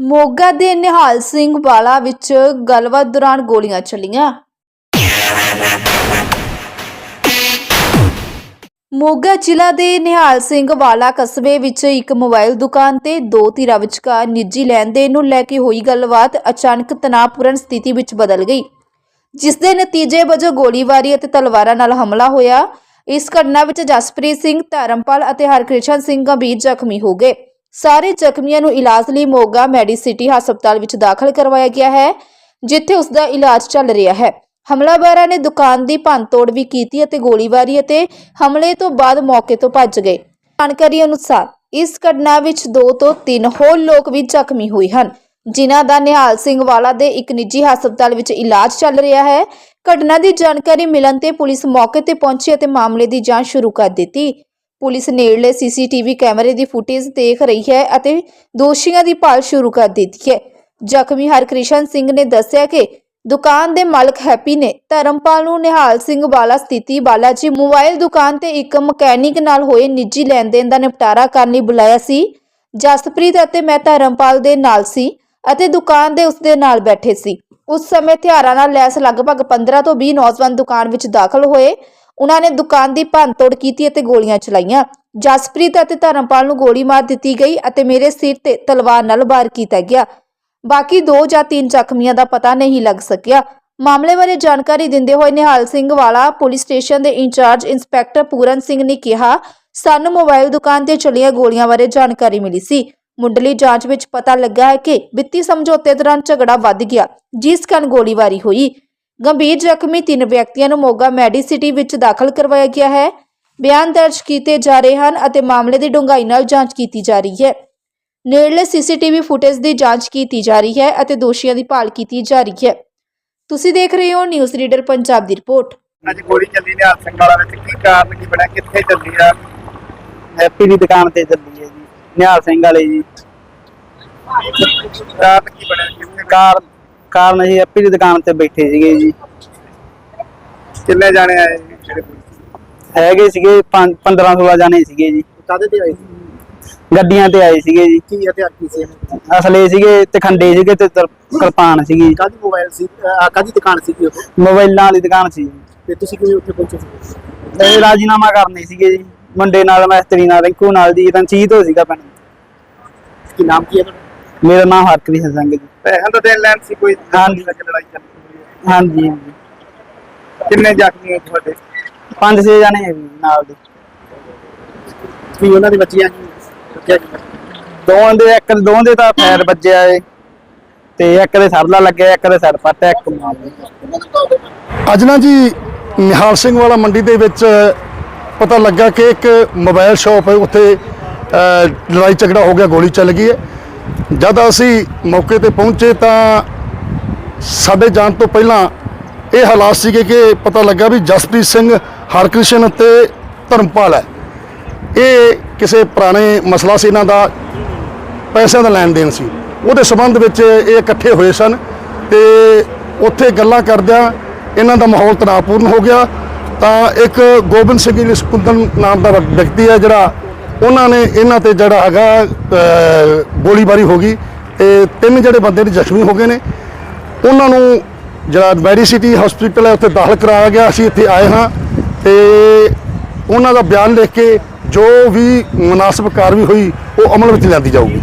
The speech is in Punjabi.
ਮੋਗਾ ਦੇ ਨਿਹਾਲ ਸਿੰਘ ਵਾਲਾ ਵਿੱਚ ਗੱਲਬਾਤ ਦੌਰਾਨ ਗੋਲੀਆਂ ਚੱਲੀਆਂ। ਮੋਗਾ ਜ਼ਿਲ੍ਹਾ ਦੇ ਨਿਹਾਲ ਸਿੰਘ ਵਾਲਾ ਕਸਬੇ ਵਿੱਚ ਇੱਕ ਮੋਬਾਈਲ ਦੁਕਾਨ ਤੇ ਦੋ ਧਿਰਾਂ ਵਿਚਕਾਰ ਨਿੱਜੀ ਲੈਣ-ਦੇਣ ਨੂੰ ਲੈ ਕੇ ਹੋਈ ਗੱਲਬਾਤ ਅਚਾਨਕ ਤਣਾਅਪੂਰਨ ਸਥਿਤੀ ਵਿੱਚ ਬਦਲ ਗਈ, ਜਿਸ ਦੇ ਨਤੀਜੇ ਵਜੋਂ ਗੋਲੀਬਾਰੀ ਅਤੇ ਤਲਵਾਰਾਂ ਨਾਲ ਹਮਲਾ ਹੋਇਆ। ਇਸ ਘਟਨਾ ਵਿੱਚ ਜਸਪ੍ਰੀਤ ਸਿੰਘ, ਧਰਮਪਾਲ ਅਤੇ ਹਰਕ੍ਰਿਸ਼ਨ ਸਿੰਘ ਗੰਭੀਰ ਜ਼ਖਮੀ ਹੋ ਗਏ। ਸਾਰੇ ਜ਼ਖਮੀਆਂ ਨੂੰ ਇਲਾਜ ਲਈ ਮੋਗਾ ਮੈਡੀਸਿਟੀ ਹਸਪਤਾਲ ਵਿੱਚ ਦਾਖਲ ਕਰਵਾਇਆ ਗਿਆ ਹੈ, ਜਿੱਥੇ ਉਸ ਦਾ ਇਲਾਜ ਚੱਲ ਰਿਹਾ ਹੈ। ਹਮਲਾਵਰਾਂ ਨੇ ਦੁਕਾਨ ਦੀ ਭੰਨਤੋੜ ਵੀ ਕੀਤੀ ਅਤੇ ਗੋਲੀਬਾਰੀ ਅਤੇ ਹਮਲੇ ਤੋਂ ਬਾਅਦ ਮੌਕੇ ਤੋਂ ਭੱਜ ਗਏ। ਜਾਣਕਾਰੀ ਅਨੁਸਾਰ, ਇਸ ਘਟਨਾ ਵਿੱਚ ਦੋ ਤੋਂ ਤਿੰਨ ਹੋਰ ਲੋਕ ਵੀ ਜ਼ਖਮੀ ਹੋਏ ਹਨ, ਜਿਨ੍ਹਾਂ ਦਾ ਨਿਹਾਲ ਸਿੰਘ ਵਾਲਾ ਦੇ ਇੱਕ ਨਿੱਜੀ ਹਸਪਤਾਲ ਵਿੱਚ ਇਲਾਜ ਚੱਲ ਰਿਹਾ ਹੈ। ਘਟਨਾ ਦੀ ਜਾਣਕਾਰੀ ਮਿਲਣ ਤੇ ਪੁਲਿਸ ਮੌਕੇ ਤੇ ਪਹੁੰਚੀ ਅਤੇ ਮਾਮਲੇ ਦੀ ਜਾਂਚ ਸ਼ੁਰੂ ਕਰ ਦਿੱਤੀ। ਪੁਲਿਸ ਨੇੜਲੇ ਸੀਸੀਟੀਵੀ ਕੈਮਰੇ ਦੀ ਫੁਟੇਜ ਦੇਖ ਰਹੀ ਹੈ ਅਤੇ ਦੋਸ਼ੀਆਂ ਦੀ ਭਾਲ ਸ਼ੁਰੂ ਕਰ ਦਿੱਤੀ ਹੈ। ਜ਼ਖਮੀ ਹਰਕ੍ਰਿਸ਼ਨ ਸਿੰਘ ਨੇ ਦੱਸਿਆ ਕਿ ਦੁਕਾਨ ਦੇ ਮਾਲਕ ਹੈਪੀ ਨੇ ਧਰਮਪਾਲ ਨੂੰ ਨਿਹਾਲ ਸਿੰਘ ਵਾਲਾ ਸਥਿਤੀ, ਬਾਲਾਜੀ ਮੋਬਾਈਲ ਦੁਕਾਨ ਤੇ ਇੱਕ ਮਕੈਨਿਕ ਨਾਲ ਹੋਏ ਨਿੱਜੀ ਲੈਣ-ਦੇਣ ਦਾ ਨਿਪਟਾਰਾ ਕਰਨ ਲਈ ਬੁਲਾਇਆ ਸੀ। ਜਸਪ੍ਰੀਤ ਅਤੇ ਮੈਂ ਧਰਮਪਾਲ ਦੇ ਨਾਲ ਸੀ ਅਤੇ ਦੁਕਾਨ ਦੇ ਉਸਦੇ ਨਾਲ ਬੈਠੇ ਸੀ। ਉਸ ਸਮੇਂ ਹਥਿਆਰਾਂ ਨਾਲ ਲੈਸ ਲਗਭਗ 15 ਤੋਂ 20 ਨੌਜਵਾਨ ਦੁਕਾਨ ਵਿੱਚ ਦਾਖਲ ਹੋਏ ਉਹਨਾਂ ਨੇ ਦੁਕਾਨ ਦੀ ਭੰਨਤੋੜ ਕੀਤੀ ਅਤੇ ਗੋਲੀਆਂ ਚਲਾਈਆਂ। ਜਸਪ੍ਰੀਤ ਅਤੇ ਧਰਮਪਾਲ ਨੂੰ ਗੋਲੀ ਮਾਰ ਦਿੱਤੀ ਗਈ ਅਤੇ ਮੇਰੇ ਸਿਰ ਤੇ ਤਲਵਾਰ ਨਾਲ ਵਾਰ ਕੀਤਾ ਗਿਆ। ਬਾਕੀ ਦੋ ਜਾਂ ਤਿੰਨ ਜ਼ਖਮੀਆਂ ਦਾ ਪਤਾ ਨਹੀਂ ਲੱਗ ਸਕਿਆ। ਮਾਮਲੇ ਬਾਰੇ ਜਾਣਕਾਰੀ ਦਿੰਦੇ ਹੋਏ ਨਿਹਾਲ ਸਿੰਘ ਵਾਲਾ ਪੁਲਿਸ ਸਟੇਸ਼ਨ ਦੇ ਇੰਚਾਰਜ ਇੰਸਪੈਕਟਰ ਪੂਰਨ ਸਿੰਘ ਨੇ ਕਿਹਾ, ਸਾਨੂੰ ਮੋਬਾਈਲ ਦੁਕਾਨ ਤੇ ਚੱਲੀਆਂ ਗੋਲੀਆਂ ਬਾਰੇ ਜਾਣਕਾਰੀ ਮਿਲੀ ਸੀ। ਮੁੱਢਲੀ ਜਾਂਚ ਵਿੱਚ ਪਤਾ ਲੱਗਾ ਹੈ ਕਿ ਵਿੱਤੀ ਸਮਝੌਤੇ ਦੌਰਾਨ ਝਗੜਾ ਵੱਧ ਗਿਆ, ਜਿਸ ਕਾਰਨ ਗੋਲੀਬਾਰੀ ਹੋਈ। ਗੰਭੀਰ ਜ਼ਖਮੀ ਤਿੰਨ ਵਿਅਕਤੀਆਂ ਨੂੰ ਮੋਗਾ ਮੈਡੀਸਿਟੀ ਵਿੱਚ ਦਾਖਲ ਕਰਵਾਇਆ ਗਿਆ ਹੈ। ਬਿਆਨ ਦਰਜ ਕੀਤੇ ਜਾ ਰਹੇ ਹਨ ਅਤੇ ਮਾਮਲੇ ਦੀ ਡੂੰਘਾਈ ਨਾਲ ਜਾਂਚ ਕੀਤੀ ਜਾ ਰਹੀ ਹੈ। ਨੇੜਲੇ ਸੀਸੀਟੀਵੀ ਫੁਟੇਜ ਦੀ ਜਾਂਚ ਕੀਤੀ ਜਾ ਰਹੀ ਹੈ ਅਤੇ ਦੋਸ਼ੀਆਂ ਦੀ ਭਾਲ ਕੀਤੀ ਜਾ ਰਹੀ ਹੈ। ਤੁਸੀਂ ਦੇਖ ਰਹੇ ਹੋ ਨਿਊਜ਼ ਰੀਡਰ ਪੰਜਾਬ ਦੀ ਰਿਪੋਰਟ। ਅੱਜ ਗੋਲੀ ਚੱਲੀ ਨਿਹਾਲ ਸਿੰਘ ਵਾਲਾ ਵਿੱਚ ਕੀ ਕਾਰਨ ਕੀ ਬਣਿਆ ਕਿੱਥੇ ਚੱਲੀ ਆ? ਹੈਪੀ ਦੀ ਦੁਕਾਨ ਤੇ ਚੱਲੀ ਹੈ ਜੀ ਨਿਹਾਲ ਸਿੰਘ ਵਾਲੇ ਜੀ। ਕਾਰਨ ਕੀ ਬਣਿਆ ਕਿੱਥੇ ਕਾਰ ਕਾਰਨ ਅਸੀਂ ਹੈਪੀ ਦੀ ਦੁਕਾਨ ਤੇ ਬੈਠੇ ਸੀਗੇ ਜੀ। ਕਿੰਨੇ ਜਾਣੇ ਆਏ ਜੀ ਜਿਹੜੇ ਹੈਗੇ ਸੀਗੇ 15 16 ਜਾਣੇ ਸੀਗੇ ਜੀ। ਕਾਦੇ ਤੇ ਆਏ ਸੀ? ਗੱਡੀਆਂ ਤੇ ਆਏ ਸੀਗੇ ਜੀ। ਕੀ ਹਥਿਆਰ ਕੀ ਸੀ? ਅਸਲੇ ਸੀਗੇ ਤੇ ਖੰਡੇ ਸੀਗੇ ਤੇ ਤਰ- ਕਿਰਪਾਨ ਸੀਗੀ। ਕਾਦੀ ਮੋਬਾਈਲ ਸੀ? ਕਾਦੀ ਦੁਕਾਨ ਸੀ ਉਹ ਮੋਬਾਈਲਾਂ ਵਾਲੀ ਦੁਕਾਨ ਸੀ। ਤੇ ਤੁਸੀਂ ਕਿਵੇਂ ਉੱਥੇ ਪਹੁੰਚੇ ਸੀ? ਤੇ ਰਾਜੀਨਾਮਾ ਕਰਨੇ ਸੀਗੇ ਜੀ। ਮੁੰਡੇ ਨਾਲ ਮਿਸਤਰੀ ਨਾਲ ਰਿੰਕੂ ਨਾਲ ਜੀ ਰਣਜੀਤ ਹੋ ਸੀਗਾ ਪਿੰਡ। ਕੀ ਨਾਮ ਕੀ ਹੈ ਤੁਹਾਡਾ? ਮੇਰਾ ਨਾਮ ਹਰਕ੍ਰਿਸ਼ਨ ਸਿੰਘ ਜੀ। ਪੈਸਿਆਂ ਦਾ ਦੇਣ ਲੈਣ ਸੀ ਕੋਈ ਹਾਂਜੀ। ਲੜਾਈ ਚੱਲ ਰਹੀ ਹੈ ਹਾਂਜੀ ਹਾਂਜੀ। ਕਿੰਨੇ ਜ਼ਖਮੀ ਹੋਏ ਤੁਹਾਡੇ? ਪੰਜ ਛੇ ਜਾਣੇ ਹੈ ਜੀ ਨਾਲ ਦੇ। ਕੀ ਉਹਨਾਂ ਦੇ ਬੱਚੀਆਂ ਦੋਵਾਂ ਦੇ ਇੱਕ ਦੋਵਾਂ ਦੇ ਤਾਂ ਫੈਰ ਵੱਜਿਆ ਏ ਤੇ ਇੱਕ ਦੇ ਸਰਲਾ ਲੱਗਿਆ ਇੱਕ ਦੇ ਸਿਰ ਪੱਟ ਇੱਕ ਮਾਰ ਅੱਜ ਨਾ ਜੀ ਨਿਹਾਲ ਸਿੰਘ ਵਾਲਾ ਮੰਡੀ ਦੇ ਵਿੱਚ ਪਤਾ ਲੱਗਾ ਕਿ ਇੱਕ ਮੋਬਾਈਲ ਸ਼ਾਪ ਹੈ ਉੱਥੇ ਲੜਾਈ ਝਗੜਾ ਹੋ ਗਿਆ ਗੋਲੀ ਚੱਲ ਗਈ ਹੈ। ਜਦ ਅਸੀਂ ਮੌਕੇ ਤੇ ਪਹੁੰਚੇ ਤਾਂ ਸਾਡੇ ਜਾਣ ਤੋਂ ਪਹਿਲਾਂ ਇਹ ਹਾਲਾਤ ਸੀਗੇ ਕਿ ਪਤਾ ਲੱਗਾ ਵੀ ਜਸਪ੍ਰੀਤ ਸਿੰਘ ਹਰਕ੍ਰਿਸ਼ਨ ਅਤੇ ਧਰਮਪਾਲ ਹੈ। ਇਹ ਕਿਸੇ ਪੁਰਾਣੇ ਮਸਲਾ ਸੀ, ਇਹਨਾਂ ਦਾ ਪੈਸਿਆਂ ਦਾ ਲੈਣ ਦੇਣ ਸੀ। ਉਹਦੇ ਸਬੰਧ ਵਿੱਚ ਇਹ ਇਕੱਠੇ ਹੋਏ ਸਨ ਤੇ ਉੱਥੇ ਗੱਲਾਂ ਕਰਦਿਆਂ ਇਹਨਾਂ ਦਾ ਮਾਹੌਲ ਤਣਾਅਪੂਰਨ ਹੋ ਗਿਆ। ਤਾਂ ਇੱਕ ਗੋਬਿੰਦ ਸਿੰਘ ਜੀ ਸਕੁੰਦਨ ਨਾਮ ਦਾ ਵਿਅਕਤੀ ਹੈ ਜਿਹੜਾ ਉਹਨਾਂ ਨੇ ਇਹਨਾਂ ਤੇ ਜਿਹੜਾ ਹੈਗਾ ਗੋਲੀਬਾਰੀ ਹੋ ਗਈ। ਤੇ ਤਿੰਨ ਜਿਹੜੇ ਬੰਦੇ ਨੇ ਜ਼ਖਮੀ ਹੋ ਗਏ ਨੇ। ਉਹਨਾਂ ਨੂੰ ਜਿਹੜਾ ਮੈਡੀਸਿਟੀ ਹਸਪੀਟਲ ਹੈ, ਉੱਥੇ ਦਾਖਲ ਕਰਾਇਆ ਗਿਆ। ਅਸੀਂ ਇੱਥੇ ਆਏ ਹਾਂ। ਤੇ ਉਹਨਾਂ ਦਾ ਬਿਆਨ ਲਿਖ ਕੇ ਜੋ ਵੀ ਮੁਨਾਸਬ ਕਾਰਵਾਈ ਹੋਈ, ਉਹ ਅਮਲ ਵਿੱਚ ਲਿਆਂਦੀ ਜਾਊਗੀ।